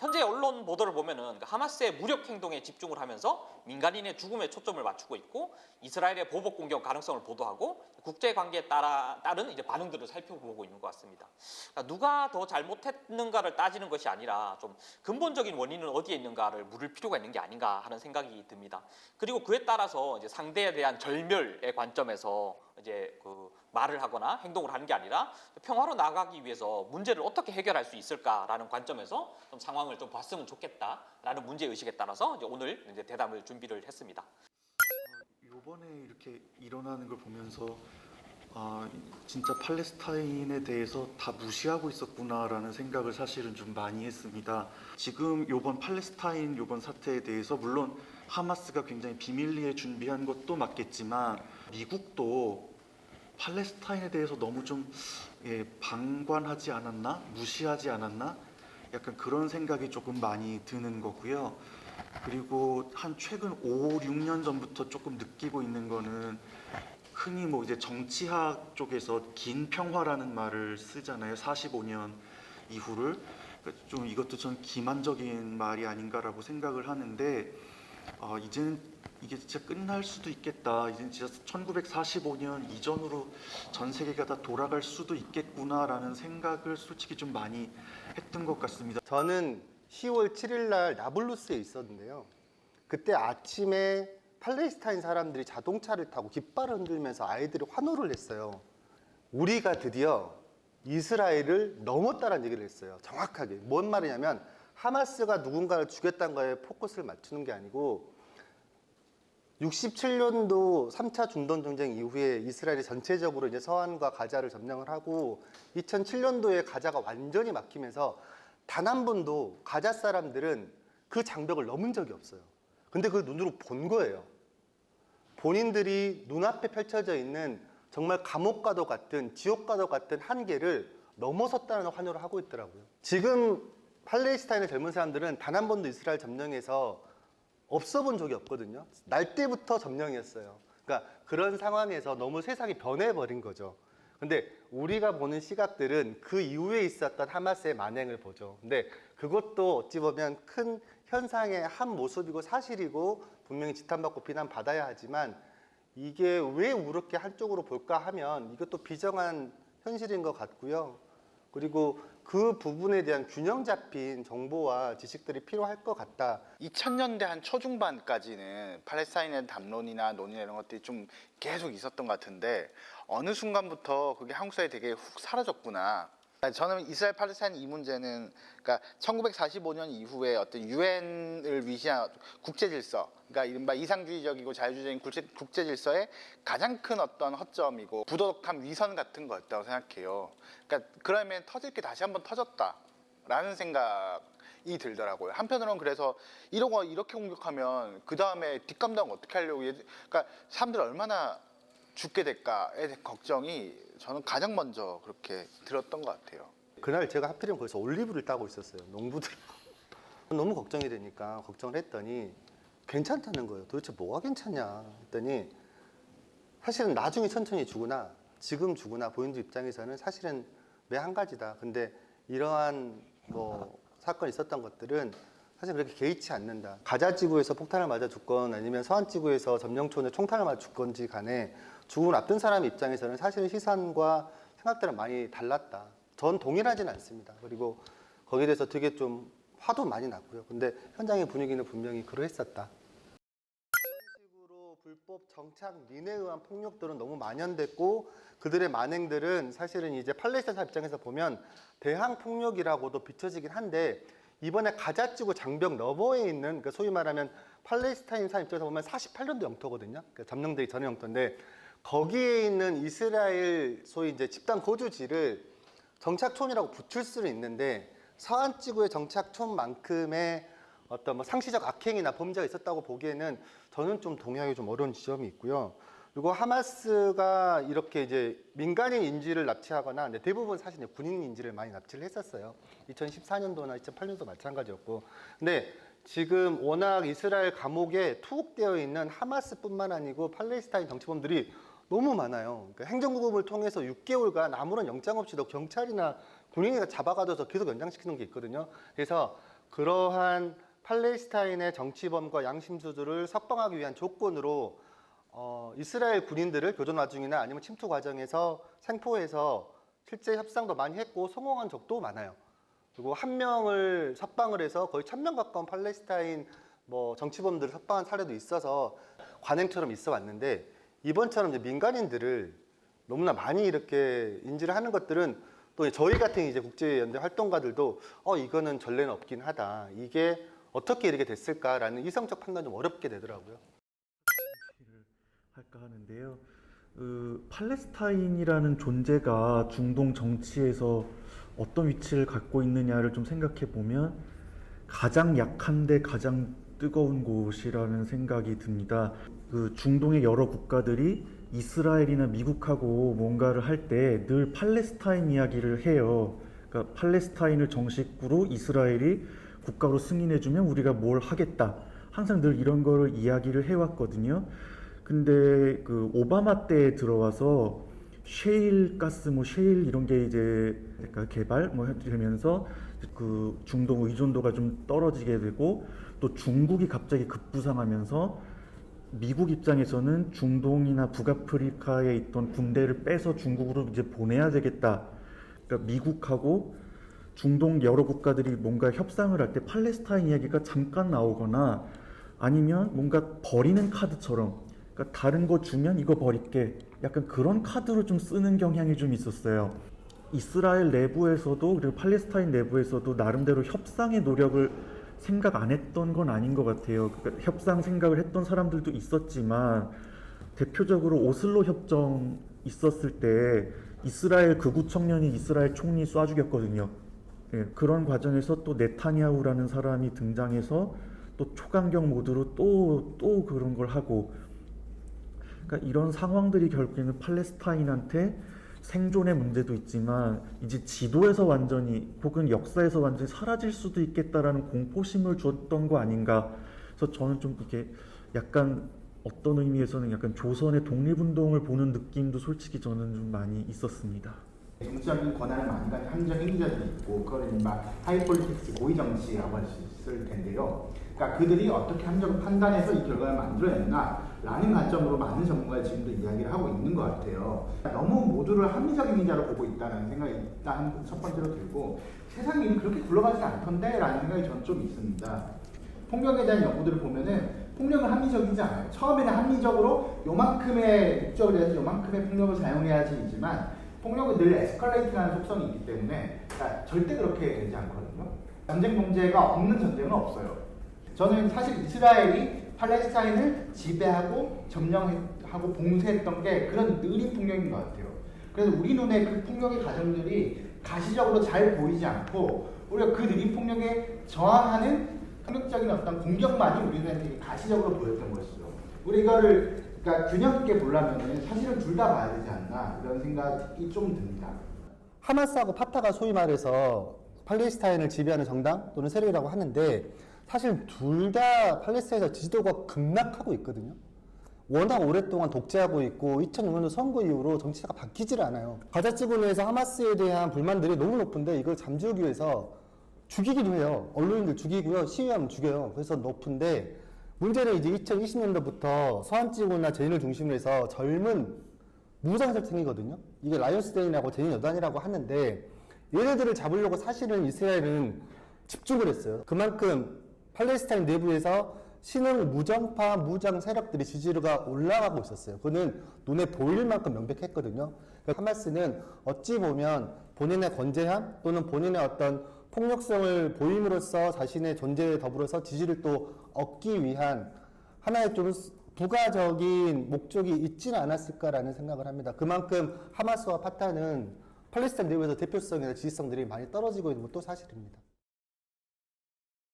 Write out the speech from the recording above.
현재 언론 보도를 보면은 그 하마스의 무력 행동에 집중을 하면서 민간인의 죽음에 초점을 맞추고 있고 이스라엘의 보복 공격 가능성을 보도하고 국제 관계에 따라 따른 이제 반응들을 살펴보고 있는 것 같습니다. 그러니까 누가 더 잘못했는가를 따지는 것이 아니라 좀 근본적인 원인은 어디에 있는가를 물을 필요가 있는 게 아닌가 하는 생각이 듭니다. 그리고 그에 따라서 이제 상대에 대한 절멸의 관점에서 이제 그 말을 하거나 행동을 하는 게 아니라 평화로 나가기 위해서 문제를 어떻게 해결할 수 있을까라는 관점에서 좀 상황을 좀 봤으면 좋겠다라는 문제 의식에 따라서 이제 오늘 이제 대담을 준비를 했습니다. 이번에 이렇게 일어나는 걸 보면서 아 진짜 팔레스타인에 대해서 다 무시하고 있었구나라는 생각을 사실은 좀 많이 했습니다. 지금 이번 팔레스타인 이번 사태에 대해서 물론 하마스가 굉장히 비밀리에 준비한 것도 맞겠지만 미국도 팔레스타인에 대해서 너무 좀 예, 방관하지 않았나 무시하지 않았나 약간 그런 생각이 조금 많이 드는 거고요. 그리고 한 최근 5, 6년 전부터 조금 느끼고 있는 거는 흔히 뭐 이제 정치학 쪽에서 긴 평화라는 말을 쓰잖아요. 45년 이후를 그러니까 좀 이것도 전 기만적인 말이 아닌가라고 생각을 하는데 어, 이제는 이게 진짜 끝날 수도 있겠다. 이제 진짜 1945년 이전으로 전 세계가 다 돌아갈 수도 있겠구나라는 생각을 솔직히 좀 많이 했던 것 같습니다. 저는 10월 7일 날 나블루스에 있었는데요. 그때 아침에 팔레스타인 사람들이 자동차를 타고 깃발을 흔들면서 아이들이 환호를 했어요. 우리가 드디어 이스라엘을 넘었다는 얘기를 했어요. 정확하게. 뭔 말이냐면 하마스가 누군가를 죽였다는 거에 포커스를 맞추는 게 아니고 67년도 3차 중동 전쟁 이후에 이스라엘이 전체적으로 이제 서안과 가자를 점령을 하고 2007년도에 가자가 완전히 막히면서 단 한 번도 가자 사람들은 그 장벽을 넘은 적이 없어요. 근데 그걸 눈으로 본 거예요. 본인들이 눈앞에 펼쳐져 있는 정말 감옥과도 같은 지옥과도 같은 한계를 넘어섰다는 환호를 하고 있더라고요. 지금 팔레스타인의 젊은 사람들은 단 한 번도 이스라엘 점령에서 없어 본 적이 없거든요. 날 때부터 점령이었어요. 그러니까 그런 상황에서 너무 세상이 변해버린 거죠. 근데 우리가 보는 시각들은 그 이후에 있었던 하마스의 만행을 보죠. 근데 그것도 어찌 보면 큰 현상의 한 모습이고 사실이고 분명히 지탄받고 비난받아야 하지만 이게 왜 그렇게 한쪽으로 볼까 하면 이것도 비정한 현실인 것 같고요. 그리고 그 부분에 대한 균형 잡힌 정보와 지식들이 필요할 것 같다. 2000년대 한 초중반까지는 팔레스타인의 담론이나 논의나 이런 것들이 좀 계속 있었던 것 같은데 어느 순간부터 그게 한국 사회에 되게 훅 사라졌구나. 저는 이스라엘 팔레스타인 이 문제는 그러니까 1945년 이후에 어떤 유엔을 위시한 국제 질서, 그러니까 이른바 이상주의적이고 자유주의적인 국제, 국제 질서의 가장 큰 어떤 허점이고 부도덕한 위선 같은 거였다고 생각해요. 그러니까 그러면 터질 게 다시 한번 터졌다라는 생각이 들더라고요. 한편으로는 그래서 이러고 이렇게 공격하면 그 다음에 뒷감당 어떻게 하려고 얘- 그러니까 사람들 얼마나 죽게 될까에 대한 걱정이 저는 가장 먼저 그렇게 들었던 것 같아요. 그날 제가 하필이면 거기서 올리브를 따고 있었어요. 농부들. 너무 걱정이 되니까 걱정을 했더니 괜찮다는 거예요. 도대체 뭐가 괜찮냐 했더니 사실은 나중에 천천히 주구나 지금 주구나 본인들 입장에서는 사실은 매 한 가지다. 근데 이러한 뭐 사건이 있었던 것들은 사실 그렇게 개의치 않는다. 가자 지구에서 폭탄을 맞아 죽건 아니면 서한 지구에서 점령촌에 총탄을 맞아 죽건지 간에 죽음을 앞둔 사람 입장에서는 사실은 시선과 생각들은 많이 달랐다. 전 동일하진 않습니다. 그리고 거기에 대해서 되게 좀 화도 많이 났고요. 근데 현장의 분위기는 분명히 그러했었다. 이런 식으로 불법 정착민에 의한 폭력들은 너무 만연됐고 그들의 만행들은 사실은 이제 팔레스타인 입장에서 보면 대항 폭력이라고도 비춰지긴 한데 이번에 가자지구 장벽 너머에 있는 그 소위 말하면 팔레스타인 사람 입장에서 보면 48년도 영토거든요. 그 점령되기 전의 영토인데 거기에 있는 이스라엘 소위 이제 집단 거주지를 정착촌이라고 붙일 수는 있는데 서한 지구의 정착촌만큼의 어떤 뭐 상시적 악행이나 범죄가 있었다고 보기에는 저는 좀 동의하기 좀 어려운 지점이 있고요. 그리고 하마스가 이렇게 이제 민간인 인질을 납치하거나 대부분 사실 군인 인질을 많이 납치를 했었어요. 2014년도나 2008년도 마찬가지였고. 근데 지금 워낙 이스라엘 감옥에 투옥되어 있는 하마스뿐만 아니고 팔레스타인 정치범들이 너무 많아요. 그러니까 행정구금을 통해서 6개월간 아무런 영장 없이도 경찰이나 군인이 잡아가둬서 계속 연장시키는 게 있거든요. 그래서 그러한 팔레스타인의 정치범과 양심수들을 석방하기 위한 조건으로 어, 이스라엘 군인들을 교전 와중이나 아니면 침투 과정에서 생포해서 실제 협상도 많이 했고 성공한 적도 많아요. 그리고 한 명을 석방을 해서 거의 천 명 가까운 팔레스타인 뭐 정치범들을 석방한 사례도 있어서 관행처럼 있어 왔는데 이번처럼 이제 민간인들을 너무나 많이 이렇게 인지를 하는 것들은 또 저희 같은 이제 국제연대 활동가들도 어 이거는 전례는 없긴 하다. 이게 어떻게 이렇게 됐을까라는 이성적 판단 좀 어렵게 되더라고요. 할까 하는데요. 그 팔레스타인이라는 존재가 중동 정치에서 어떤 위치를 갖고 있느냐를 좀 생각해 보면 가장 약한데 가장 뜨거운 곳이라는 생각이 듭니다. 그 중동의 여러 국가들이 이스라엘이나 미국하고 뭔가를 할 때 늘 팔레스타인 이야기를 해요. 그러니까 팔레스타인을 정식으로 이스라엘이 국가로 승인해주면 우리가 뭘 하겠다. 항상 늘 이런 거를 이야기를 해왔거든요. 근데 그 오바마 때에 들어와서 셰일 가스 뭐 셰일 이런 게 이제 그러니까 개발 뭐 되면서 그 중동 의존도가 좀 떨어지게 되고 또 중국이 갑자기 급부상하면서 미국 입장에서는 중동이나 북아프리카에 있던 군대를 빼서 중국으로 이제 보내야 되겠다. 그러니까 미국하고 중동 여러 국가들이 뭔가 협상을 할 때 팔레스타인 이야기가 잠깐 나오거나 아니면 뭔가 버리는 카드처럼 그러니까 다른 거 주면 이거 버릴게 약간 그런 카드로 좀 쓰는 경향이 좀 있었어요. 이스라엘 내부에서도 그리고 팔레스타인 내부에서도 나름대로 협상의 노력을 생각 안 했던 건 아닌 것 같아요. 그러니까 협상 생각을 했던 사람들도 있었지만 대표적으로 오슬로 협정 있었을 때 이스라엘 극우 청년이 이스라엘 총리 쏴 죽였거든요. 예, 그런 과정에서 또 네타냐후라는 사람이 등장해서 또 초강경 모드로 또 또 그런 걸 하고 그러니까 이런 상황들이 결국에는 팔레스타인한테 생존의 문제도 있지만 이제 지도에서 완전히 혹은 역사에서 완전히 사라질 수도 있겠다라는 공포심을 줬던 거 아닌가. 그래서 저는 좀 이렇게 약간 어떤 의미에서는 약간 조선의 독립운동을 보는 느낌도 솔직히 저는 좀 많이 있었습니다. 정치적인 권한을 많이 가진 함정 행위자들이 있고 막 하이폴리틱스 고위 정치라고 할 수 있을 텐데요. 그러니까 그들이 어떻게 함정을 판단해서 이 결과를 만들어냈나 라는 관점으로 많은 전문가들이 지금도 이야기를 하고 있는 것 같아요. 너무 모두를 합리적인 인자로 보고 있다는 생각이 일단 첫 번째로 들고 세상이 그렇게 굴러가지 않던데 라는 생각이 저는 좀 있습니다. 폭력에 대한 연구들을 보면은 폭력은 합리적이지 않아요. 처음에는 합리적으로 요만큼의 목적을 위해서 요만큼의 폭력을 사용해야지이지만 폭력은 늘 에스컬레이트하는 속성이 있기 때문에 그러니까 절대 그렇게 되지 않거든요. 전쟁 봉제가 없는 전쟁은 없어요. 저는 사실 이스라엘이 팔레스타인을 지배하고 점령하고 봉쇄했던 게 그런 느린 폭력인 것 같아요. 그래서 우리 눈에 그 폭력의 과정들이 가시적으로 잘 보이지 않고 우리가 그 느린 폭력에 저항하는 폭력적인 어떤 공격만이 우리 눈에 가시적으로 보였던 것이죠. 우리 이거를 그러니까 균형 있게 보려면 사실은 둘 다 봐야 되지 않나 이런 생각이 좀 듭니다. 하마스하고 파타가 소위 말해서 팔레스타인을 지배하는 정당 또는 세력이라고 하는데 사실 둘 다 팔레스타인에서 지지도가 급락하고 있거든요. 워낙 오랫동안 독재하고 있고 2006년도 선거 이후로 정치가 바뀌질 않아요. 가자 지구내에서 하마스에 대한 불만들이 너무 높은데 이걸 잠재우기 위해서 죽이기도 해요. 언론인들 죽이고요. 시위하면 죽여요. 그래서 높은데 문제는 이제 2020년도부터 서한지구나 제인을 중심으로 해서 젊은 무장설 생기거든요. 이게 라이온스 데이라고 제인 여단이라고 하는데 얘네들을 잡으려고 사실은 이스라엘은 집중을 했어요. 그만큼 팔레스타인 내부에서 신흥 무정파 무장 세력들이 지지율가 올라가고 있었어요. 그는 눈에 보일 만큼 명백했거든요. 그러니까 하마스는 어찌 보면 본인의 건재함 또는 본인의 어떤 폭력성을 보임으로써 자신의 존재에 더불어서 지지를 또 얻기 위한 하나의 좀 부가적인 목적이 있지는 않았을까라는 생각을 합니다. 그만큼 하마스와 파타는 팔레스타인 내부에서 대표성이나 지지성들이 많이 떨어지고 있는 것도 사실입니다.